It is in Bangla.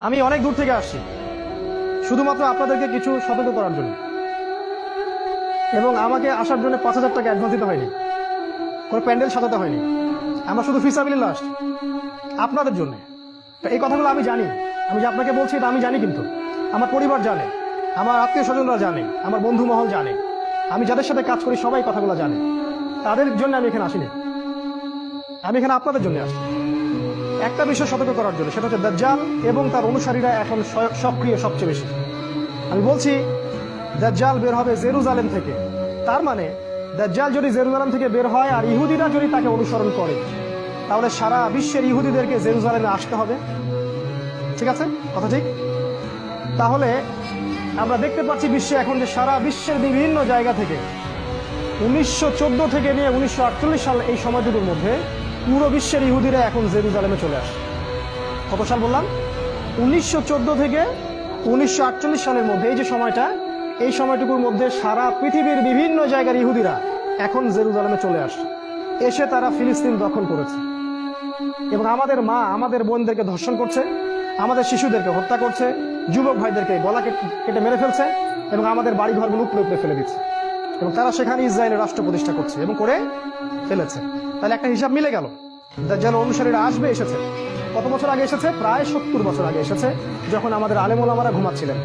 আমি অনেক দূর থেকে আসছি। শুধুমাত্র আপনাদেরকে কিছু সতর্ক করার জন্য। এবং আমাকে আসার জন্য পাঁচ হাজার টাকা অ্যাডভান্স দিতে হয়নি। কোনো প্যান্ডেল সাজাতে হয়নি। আমরা শুধু ফিসাবিল্লা লাস্ট আপনাদের জন্য। তো এই কথাগুলো আমি জানি। আমি যে আপনাকে বলছি এটা আমি জানি কিন্তু। আমার পরিবার জানে। আমার আত্মীয় স্বজনরা জানে। আমার বন্ধু মহল জানে। আমি যাদের সাথে কাজ করি সবাই কথাগুলো জানে। তাদের জন্য আমি এখানে আসিনি। আমি এখানে আপনাদের জন্য আসছি। একটা বিষয় সতর্ক করার জন্য, সেটা হচ্ছে দাজ্জাল এবং তার অনুসারীরা এখন সক্রিয় সবচেয়ে বেশি। আমি বলছি, দাজ্জাল বের হবে জেরুজালেম থেকে। তার মানে দাজ্জাল যদি জেরুজালেম থেকে বের হয় আর ইহুদিরা যদি তাকে অনুসরণ করে, তাহলে সারা বিশ্বের ইহুদিদেরকে জেরুজালেমে আসতে হবে। ঠিক আছে? কথা ঠিক? তাহলে আমরা দেখতে পাচ্ছি বিশ্বে এখন যে সারা বিশ্বের বিভিন্ন জায়গা থেকে, উনিশশো চোদ্দ থেকে নিয়ে উনিশশো আটচল্লিশ সাল এই সময়টুকুর মধ্যে পুরো বিশ্বের ইহুদিরা এখন জেরুজালেমে চলে আসে। কত সাল বললাম? উনিশশো চোদ্দ থেকে উনিশশো আটচল্লিশ সালের মধ্যে, এই যে সময়টা, এই সময়টুকুর মধ্যে সারা পৃথিবীর বিভিন্ন জায়গার ইহুদিরা এখন জেরুজালেমে চলে আসে। এসে তারা ফিলিস্তিন দখল করেছে। এবং আমাদের মা, আমাদের বোনদেরকে ধর্ষণ করছে, আমাদের শিশুদেরকে হত্যা করছে, যুবক ভাইদেরকে গলা কেটে মেরে ফেলছে, এবং আমাদের বাড়িঘরগুলো উপরে উপরে ফেলে দিচ্ছে। এবং তারা সেখানে ইসরায়েলের রাষ্ট্র প্রতিষ্ঠা করছে এবং করে ফেলেছে। তাহলে একটা হিসাব মিলে গেল। যেন অনুসারীরা আসবে, এসেছে। কত বছর আগে এসেছে? প্রায় সত্তর বছর আগে এসেছে, যখন আমাদের আলেমুল আমারা ঘুমাচ্ছিলেন।